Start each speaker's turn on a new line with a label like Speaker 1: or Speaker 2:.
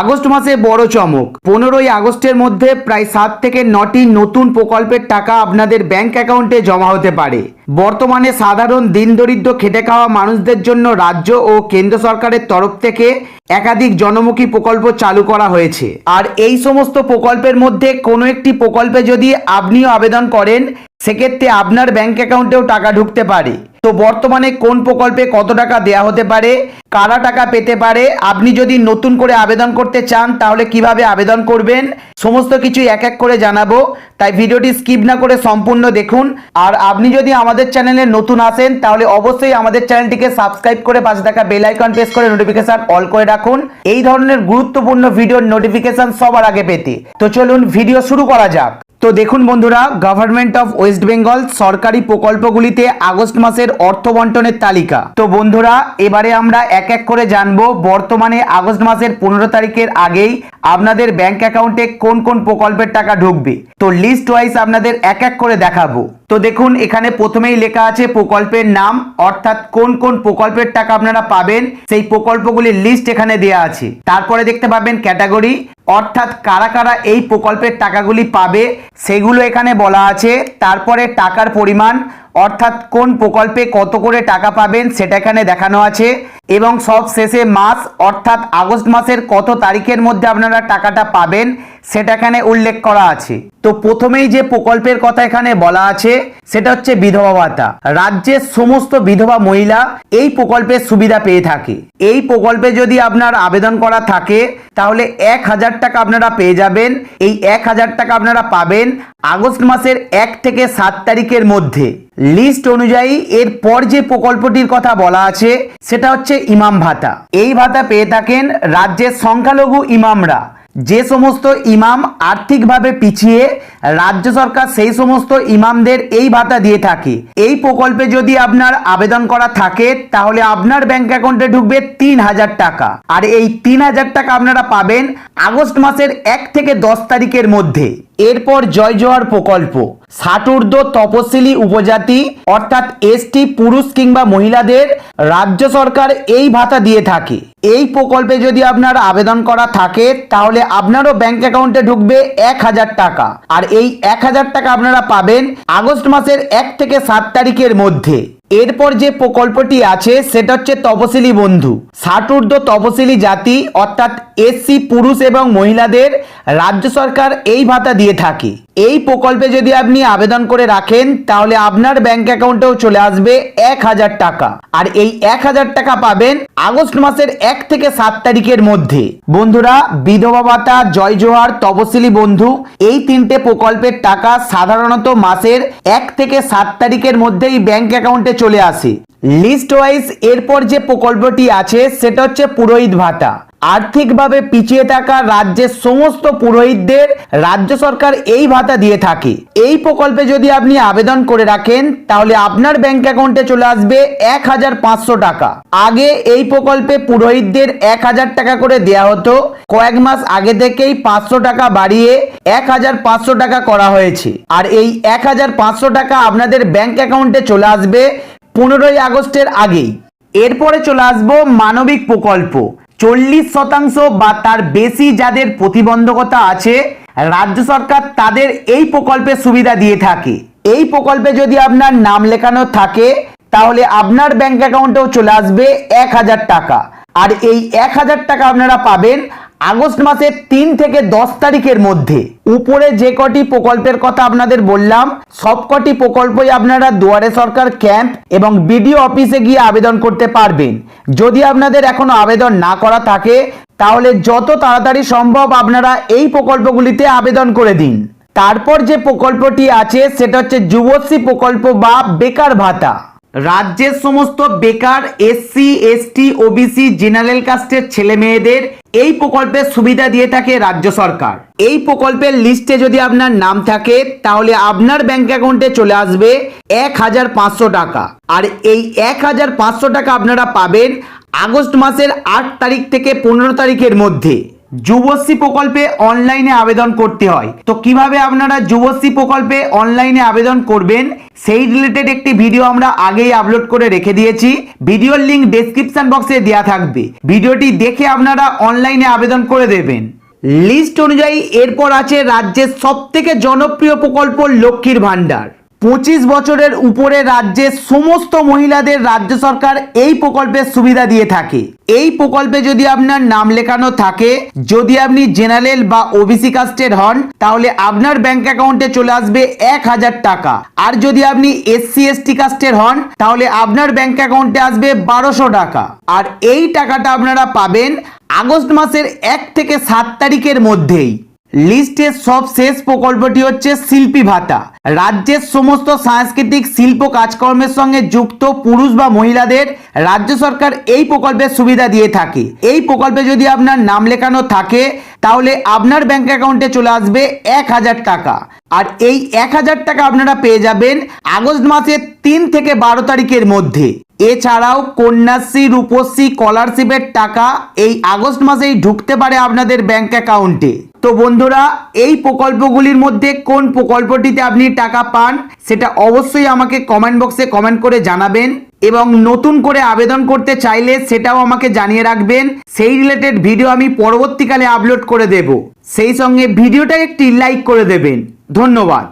Speaker 1: August মাসে বড় চমক। পনেরোই আগস্টের মধ্যে প্রায় সাত থেকে নটি নতুন প্রকল্পের টাকা আপনাদের ব্যাংক অ্যাকাউন্টে জমা হতে পারে। বর্তমানে সাধারণ দিন দরিদ্র খেটে খাওয়া মানুষদের জন্য রাজ্য ও কেন্দ্র সরকারের তরফ থেকে একাধিক জনমুখী প্রকল্প চালু করা হয়েছে। আর এই সমস্ত প্রকল্পের মধ্যে কোনো একটি প্রকল্পে যদি আপনিও আবেদন করেন, সেক্ষেত্রে আপনার ব্যাংক অ্যাকাউন্টেও টাকা ঢুকতে পারে। তো বর্তমানে কোন প্রকল্পে কত টাকা দেয়া হতে পারে? কারা টাকা পেতে পারে? আপনি যদি নতুন করে আবেদন করতে চান, তাহলে কীভাবে আবেদন করবেন? সমস্ত কিছু এক এক করে জানাব। তাই ভিডিওটি স্কিপ না করে সম্পূর্ণ দেখুন। আর আপনি যদি আমাদের চ্যানেলে নতুন আসেন, তাহলে অবশ্যই আমাদের চ্যানেলটিকে সাবস্ক্রাইব করে পাশে থাকা বেল আইকন প্রেস করে নোটিফিকেশন অল করে রাখুন। এই ধরনের গুরুত্বপূর্ণ ভিডিওর নোটিফিকেশন সবার আগে পেতে। তো চলুন ভিডিও শুরু করা যাক। তো দেখুন বন্ধুরা গভর্নমেন্ট অফ ওয়েস্ট বেঙ্গল সরকারি প্রকল্পগুলিতে আগস্ট মাসের অর্থ বন্টনের তালিকা। তো বন্ধুরা, এবারে আমরা এক এক করে জানব, বর্তমানে আগস্ট মাসের পনেরো তারিখের আগেই আপনাদের ব্যাংক অ্যাকাউন্টে কোন কোন প্রকল্পের টাকা ঢুকবে? তো লিস্ট ওয়াইজ আপনাদের এক এক করে দেখাবো। তো দেখুন, এখানে প্রথমেই লেখা আছে প্রকল্পের নাম, অর্থাৎ কোন কোন প্রকল্পের টাকা আপনারা পাবেন। সেই প্রকল্পগুলির লিস্ট এখানে দেওয়া আছে। তারপরে দেখতে পাবেন ক্যাটাগরি অর্থাৎ কারা কারা এই প্রকল্পের টাকাগুলি পাবে, সেগুলো এখানে বলা আছে। তারপরে টাকার পরিমাণ অর্থাৎ কোন প্রকল্পে কত করে টাকা পাবেন সেটা এখানে দেখানো আছে। এবং সব শেষে মাস, অর্থাৎ আগস্ট মাসের কত তারিখের মধ্যে আপনারা টাকাটা পাবেন সেটা এখানে উল্লেখ করা আছে। তো প্রথমেই যে প্রকল্পের কথা এখানে বলা আছে, সেটা হচ্ছে বিধবা ভাতা। রাজ্যের সমস্ত বিধবা মহিলা এই প্রকল্পের সুবিধা পেয়ে থাকে। এই প্রকল্পে যদি আপনার আবেদন করা থাকে, তাহলে এক হাজার টাকা আপনারা পেয়ে যাবেন। এই এক হাজার টাকা আপনারা পাবেন আগস্ট মাসের এক থেকে সাত তারিখের মধ্যে। লিস্ট অনুযায়ী এর পর যে প্রকল্পটির কথা বলা আছে, সেটা হচ্ছে ইমাম ভাতা। এই ভাতা পেয়ে থাকেন রাজ্যের সংখ্যালঘু ইমামরা। যে সমস্ত ইমাম আর্থিকভাবে পিছিয়ে, রাজ্য সরকার সেই সমস্ত ইমামদের এই ভাতা দিয়ে থাকে। এই প্রকল্পে যদি আপনার আবেদন করা থাকে, তাহলে আপনার ব্যাংক অ্যাকাউন্টে ঢুকবে তিন হাজার টাকা। আর এই তিন হাজার টাকা আপনারা পাবেন আগস্ট মাসের এক থেকে দশ তারিখের মধ্যে। এরপর জয় জোহার প্রকল্প। ষাটূর্ধ্ব তপশিলি উপজাতি, অর্থাৎ এসটি পুরুষ কিংবা মহিলাদের, রাজ্য সরকার এই ভাতা দিয়ে থাকে। এই প্রকল্পে যদি আপনার আবেদন করা থাকে, তাহলে আপনারও ব্যাংক অ্যাকাউন্টে ঢুকবে এক হাজার টাকা। আর এই এক হাজার টাকা আপনারা পাবেন আগস্ট মাসের এক থেকে সাত তারিখের মধ্যে। এরপর যে প্রকল্পটি আছে, সেটা হচ্ছে তপশিলি বন্ধু। ষাটূর্ধ্ব তপশিলি জাতি, অর্থাৎ এসসি পুরুষ এবং মহিলাদের রাজ্য সরকার এই ভাতা দিয়ে থাকে। এই প্রকল্পে যদি আপনি আবেদন করে রাখেন, তাহলে আপনার ব্যাংক অ্যাকাউন্টেও চলে আসবে এক হাজার টাকা। আর এই এক হাজার টাকা পাবেন আগস্ট মাসের এক থেকে সাত তারিখের মধ্যে। বন্ধুরা, বিধবা ভাতা, জয় জোহার, তপশিলি বন্ধু, এই তিনটে প্রকল্পের টাকা সাধারণত মাসের এক থেকে সাত তারিখের মধ্যেই ব্যাংক অ্যাকাউন্টে চলে আসে। লিস্ট ওয়াইজ এরপর যে প্রকল্পটি আছে, সেটা হচ্ছে পুরোহিত ভাতা। আর্থিকভাবে পিছিয়ে থাকা রাজ্যের সমস্ত পুরোহিতদের রাজ্য সরকার এই ভাতা দিয়ে থাকে। এই প্রকল্পে যদি আপনি আবেদন করে রাখেন, তাহলে আপনার ব্যাংক অ্যাকাউন্টে চলে আসবে এক হাজার পাঁচশো টাকা। আগে এই প্রকল্পে পুরোহিতদের এক হাজার টাকা করে দেয়া হতো। কয়েক মাস আগে থেকেই পাঁচশো টাকা বাড়িয়ে এক হাজার পাঁচশো টাকা করা হয়েছে। আর এই এক হাজার পাঁচশো টাকা আপনাদের ব্যাংক অ্যাকাউন্টে চলে আসবে পনেরোই আগস্টের আগেই। এরপরে চলে আসব মানবিক প্রকল্প। চল্লিশ শতাংশ বা তার বেশি যাদের প্রতিবন্ধকতা আছে, রাজ্য সরকার তাদের এই প্রকল্পে সুবিধা দিয়ে থাকে। এই প্রকল্পে যদি আপনার নাম লেখানো থাকে, তাহলে আপনার ব্যাংক অ্যাকাউন্টেও চলে আসবে এক হাজার টাকা। আর এই এক হাজার টাকা আপনারা পাবেন আগস্ট মাসের তিন থেকে দশ তারিখের মধ্যে উপরে যে কটি প্রকল্পের কথা আপনাদের বললাম সবকটি প্রকল্পই আপনারা দুয়ারে সরকার ক্যাম্প এবং বিডিও অফিসে গিয়ে আবেদন করতে পারবেন। যদি আপনাদের এখনও আবেদন না করা থাকে, তাহলে যত তাড়াতাড়ি সম্ভব আপনারা এই প্রকল্পগুলিতে আবেদন করে দিন। তারপর যে প্রকল্পটি আছে, সেটা হচ্ছে যুবশ্রী প্রকল্প বা বেকার ভাতা। রাজ্যের সমস্ত বেকার এসসি, এসটি, ওবিসি, জেনারেল কাস্টের ছেলে মেয়েদের এই প্রকল্পের সুবিধা দিয়ে থাকে রাজ্য সরকার। এই প্রকল্পের লিস্টে যদি আপনার নাম থাকে, তাহলে আপনার ব্যাংক অ্যাকাউন্টে চলে আসবে এক হাজার পাঁচশো টাকা। আর এই এক হাজার পাঁচশো টাকা আপনারা পাবেন আগস্ট মাসের আট তারিখ থেকে পনেরো তারিখের মধ্যে। যুবশ্রী প্রকল্পে অনলাইনে আবেদন করতে হয়। তো কীভাবে আপনারা যুবশ্রী প্রকল্পে অনলাইনে আবেদন করবেন, সেই রিলেটেড একটি ভিডিও আমরা আগেই আপলোড করে রেখে দিয়েছি। ভিডিওর লিংক ডেসক্রিপশন বক্সে দেওয়া থাকবে। ভিডিওটি দেখে আপনারা অনলাইনে আবেদন করে দেবেন। লিস্ট অনুযায়ী এরপর আছে রাজ্যের সব থেকে জনপ্রিয় প্রকল্প লক্ষ্মীর ভাণ্ডার। পঁচিশ বছরের উপরে রাজ্যের সমস্ত মহিলাদের রাজ্য সরকার এই প্রকল্পের সুবিধা দিয়ে থাকে। এই প্রকল্পে যদি আপনার নাম লেখানো থাকে, যদি আপনি জেনারেল বা ওবিসি কাস্টের হন, তাহলে আপনার ব্যাংক অ্যাকাউন্টে চলে আসবে এক হাজার টাকা। আর যদি আপনি এসসি, এসটি কাস্টের হন, তাহলে আপনার ব্যাংক অ্যাকাউন্টে আসবে বারোশো টাকা। আর এই টাকাটা আপনারা পাবেন আগস্ট মাসের এক থেকে সাত তারিখের মধ্যেই। লিস্টের সব শেষ প্রকল্পটি হচ্ছে শিল্পী ভাতা। রাজ্যের সমস্ত সাংস্কৃতিক শিল্প কাজকর্মের সঙ্গে যুক্ত পুরুষ বা মহিলাদের রাজ্য সরকার এই প্রকল্পের সুবিধা দিয়ে থাকে। এই প্রকল্পে যদি আপনার নাম লেখানো থাকে, তাহলে আপনার ব্যাংক অ্যাকাউন্টে চলে আসবে এক হাজার টাকা। আর এই এক হাজার টাকা আপনারা পেয়ে যাবেন আগস্ট মাসের তিন থেকে বারো তারিখের মধ্যে। এছাড়াও কন্যাশ্রী, রূপশ্রী, স্কলারশিপের টাকা এই আগস্ট মাসেই ঢুকতে পারে আপনাদের ব্যাংক অ্যাকাউন্টে। তো বন্ধুরা, এই প্রকল্পগুলির মধ্যে কোন প্রকল্পটিতে আপনি টাকা পান সেটা অবশ্যই আমাকে কমেন্ট বক্সে কমেন্ট করে জানাবেন এবং নতুন করে আবেদন করতে চাইলে সেটাও আমাকে জানিয়ে রাখবেন। সেই রিলেটেড ভিডিও আমি পরবর্তীকালে আপলোড করে দেব। সেই সঙ্গে ভিডিওটা একটি লাইক করে দেবেন। ধন্যবাদ।